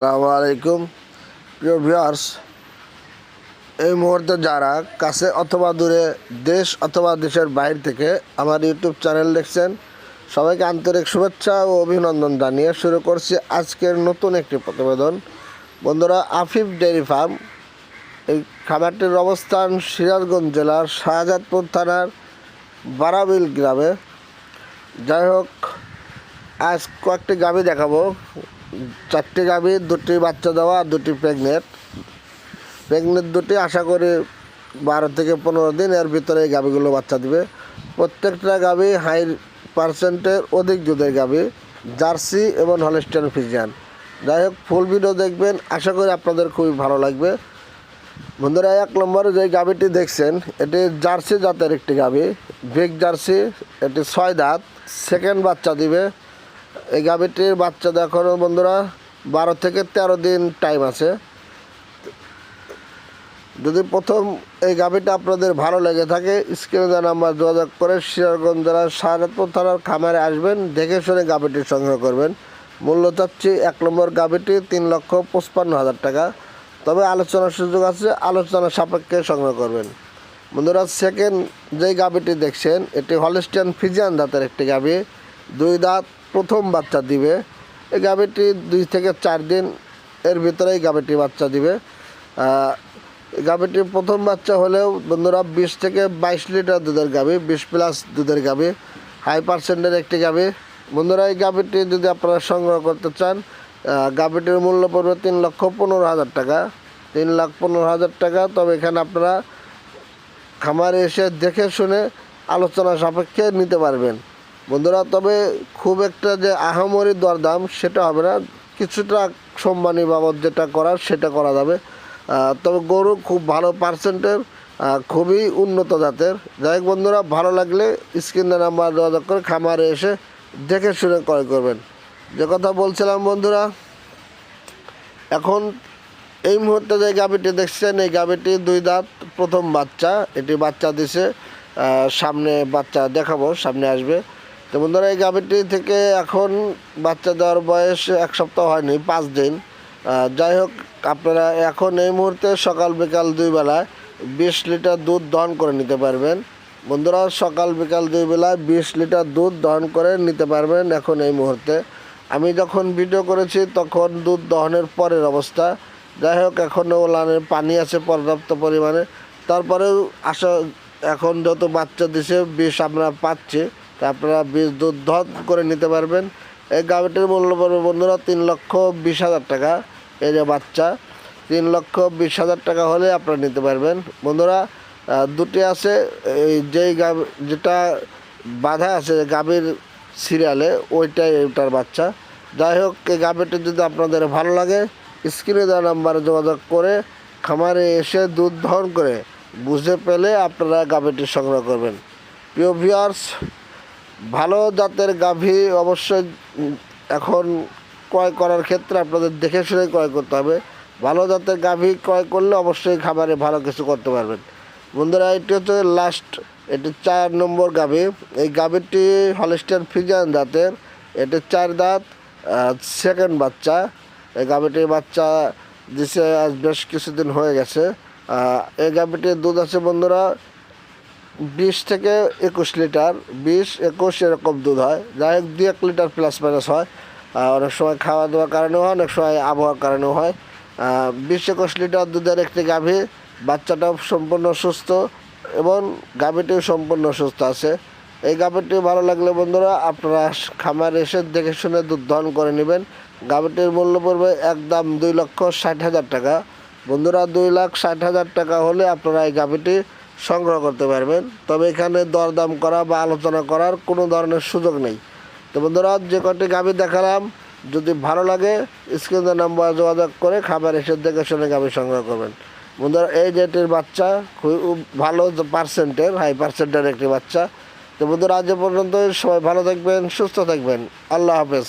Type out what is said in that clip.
আসসালামু আলাইকুম। প্রিয় ভিউয়ার্স, এই মুহূর্তে যারা কাছে অথবা দূরে দেশ অথবা দেশের বাইরে থেকে আমার ইউটিউব চ্যানেল দেখছেন, সবাইকে আন্তরিক শুভেচ্ছা ও অভিনন্দন জানিয়ে শুরু করছি আজকের নতুন একটি প্রতিবেদন। বন্ধুরা, আফিফ ডেয়ারি ফার্ম, এই খামারটির অবস্থান সিরাজগঞ্জ জেলার শাহজাদপুর থানার বারাবিল গ্রামে। যাই হোক, আজ কয়েকটি গাভি দেখাবো। চারটি গাভি, দুটি বাচ্চা দেওয়া আর দুটি প্রেগনেন্ট প্রেগনেন্ট দুটি, আশা করি বারো থেকে পনেরো দিন এর ভিতরে এই গাভিগুলো বাচ্চা দিবে। প্রত্যেকটা গাভি হাই পার্সেন্টের অধিক দুধের গাভি, জার্সি এবং হলিস্টান ফিজিয়ান। যাই হোক ফুল ভিডিও দেখবেন। আশা করি আপনাদের খুবই ভালো লাগবে। বন্ধুরা, এক নম্বরে যে গাভিটি দেখছেন, এটি জার্সি জাতের একটি গাভি। বিগ জার্সি, এটি ছয় দাঁত। সেকেন্ড বাচ্চা দিবে। এই গাভীটির বাচ্চা দেখানো বন্ধুরা, বারো থেকে তেরো দিন টাইম আছে। যদি প্রথম এই গাভীটা আপনাদের ভালো লেগে থাকে, স্ক্রিনে দেওয়া নাম্বার যোগাযোগ করে সিরাজগঞ্জ জেলার শাহজাদপুর থানার খামারে আসবেন, দেখে শুনে গাভীটি সংগ্রহ করবেন। মূল্য চাচ্ছি এক নম্বর গাভীটি তিন লক্ষ পঁচপান্ন হাজার টাকা। তবে আলোচনার সুযোগ আছে আলোচনা সাপেক্ষে সংগ্রহ করবেন। বন্ধুরা সেকেন্ড যেই গাভীটি দেখছেন, এটি হলিস্টিয়ান ফিজিয়ান দাঁতের একটি গাভী। দুই দাঁত প্রথম বাচ্চা দিবে। এই গাভিটি দুই থেকে চার দিন এর ভিতরেই গাভিটি বাচ্চা দিবে। আহ, এই গাভিটি প্রথম বাচ্চা হলেও বন্ধুরা বিশ থেকে বাইশ লিটার দুধের গাভি বিশ প্লাস দুধের গাভি হাই পার্সেন্টের একটি গাভি। বন্ধুরা এই গাভিটি যদি আপনারা সংগ্রহ করতে চান গাভিটির মূল্য পড়বে তিন লক্ষ পনেরো হাজার টাকা। তিন লাখ পনেরো হাজার টাকা। তবে এখানে আপনারা খামারে এসে দেখে শুনে আলোচনা সাপেক্ষে নিতে পারবেন। বন্ধুরা, তবে খুব একটা যে আহামরি দরদাম সেটা হবে না। কিছুটা সম্মানী বাবদ যেটা করার সেটা করা যাবে। তবে গরু খুব ভালো পার্সেন্টের খুবই উন্নত জাতের। যাই বন্ধুরা, ভালো লাগলে স্ক্রিনে নাম্বার যোগাযোগ করে খামারে এসে দেখে শুনে ক্রয় করবেন। যে কথা বলছিলাম বন্ধুরা, এখন এই মুহূর্তে যে গাভিটি দেখছেন, এই গাভিটি দুই দাঁত, প্রথম বাচ্চা। এটি বাচ্চা দিছে সামনে বাচ্চা দেখাবো, সামনে আসবে। তো বন্ধুরা, এই গাভীটি থেকে এখন বাচ্চা দেওয়ার বয়স এক সপ্তাহ হয়নি, পাঁচ দিন। যাই হোক, আপনারা এখন এই মুহূর্তে সকাল বিকাল দুই বেলায় বিশ লিটার দুধ দহন করে নিতে পারবেন। বন্ধুরা, সকাল বিকাল দুই বেলায় বিশ লিটার দুধ দহন করে নিতে পারবেন এখন এই মুহূর্তে। আমি যখন ভিডিও করেছি, তখন দুধ দহনের পরের অবস্থা। যাই হোক এখনও ওলানের পানি আছে পর্যাপ্ত পরিমাণে। তারপরেও আসা এখন যত বাচ্চা দিছে, বিষ আমরা পাচ্ছি। তা আপনারা বিষ দুধ করে নিতে পারবেন। এই গাভিটির মূল্য পড়বে বন্ধুরা তিন লক্ষ বিশ হাজার টাকা। এই যে বাচ্চা, তিন লক্ষ বিশ হাজার টাকা হলে আপনারা নিতে পারবেন। বন্ধুরা দুটি আছে, এই যেই গাভি, যেটা বাধা আছে গাভীর সিরিয়ালে, ওইটাই ওটার বাচ্চা। যাই হোক, এই গাভীটি যদি আপনাদের ভালো লাগে, স্ক্রিনে দেওয়া নাম্বারে যোগাযোগ করে খামারে এসে দুধ দহন করে বুঝে পেলে আপনারা গাভীটি সংগ্রহ করবেন। প্রিয় ভিউয়ার্স ভালো জাতের গাভী অবশ্যই এখন ক্রয় করার ক্ষেত্রে আপনাদের দেখে শুনে ক্রয় করতে হবে। ভালো জাতের গাভী ক্রয় করলে অবশ্যই খাবারে ভালো কিছু করতে পারবেন। বন্ধুরা, এটি হচ্ছে লাস্ট এটি চার নম্বর গাভী। এই গাভীটি হলিস্টার ফিজান জাতের। এটি চার দাঁত সেকেন্ড বাচ্চা। এই গাভীটির বাচ্চা দিছে আজ বেশ কিছুদিন হয়ে গেছে। এই গাভীটির দুধ আছে বন্ধুরা বিশ থেকে একুশ লিটার, বিশ, একুশ এরকম দুধ হয়। যাই হোক, দু এক লিটার প্লাস মাইনাস হয়। অনেক সময় খাওয়া দাওয়ার কারণেও হয়, অনেক সময় আবহাওয়ার কারণেও হয়। বিশ, একুশ লিটার দুধের একটি গাভী, বাচ্চাটাও সম্পূর্ণ সুস্থ এবং গাভীটিও সম্পূর্ণ সুস্থ আছে। এই গাভীটি ভালো লাগলে বন্ধুরা, আপনারা খামার এসে দেখে শুনে দুধ দহন করে নেবেন। গাভীটির মূল্য পড়বে একদম দুই লক্ষ ষাট হাজার টাকা। বন্ধুরা, দুই লাখ ষাট হাজার টাকা হলে আপনারা এই গাভীটি সংগ্রহ করতে পারবেন। তবে এখানে দরদাম করা বা আলোচনা করার কোনো ধরনের সুযোগ নেই। তো বন্ধুরা, যে কটি গাভী দেখালাম, যদি ভালো লাগে স্ক্রিনের নাম্বার যোগাযোগ করে খাবার এসে দেখে শুনে গাভী সংগ্রহ করবেন। বন্ধুরা, এই যেটির বাচ্চা খুবই ভালো পার্সেন্টের হাই পার্সেন্টের একটি বাচ্চা। তো বন্ধুরা, আজ পর্যন্ত সবাই ভালো থাকবেন, সুস্থ থাকবেন। আল্লাহ হাফেজ।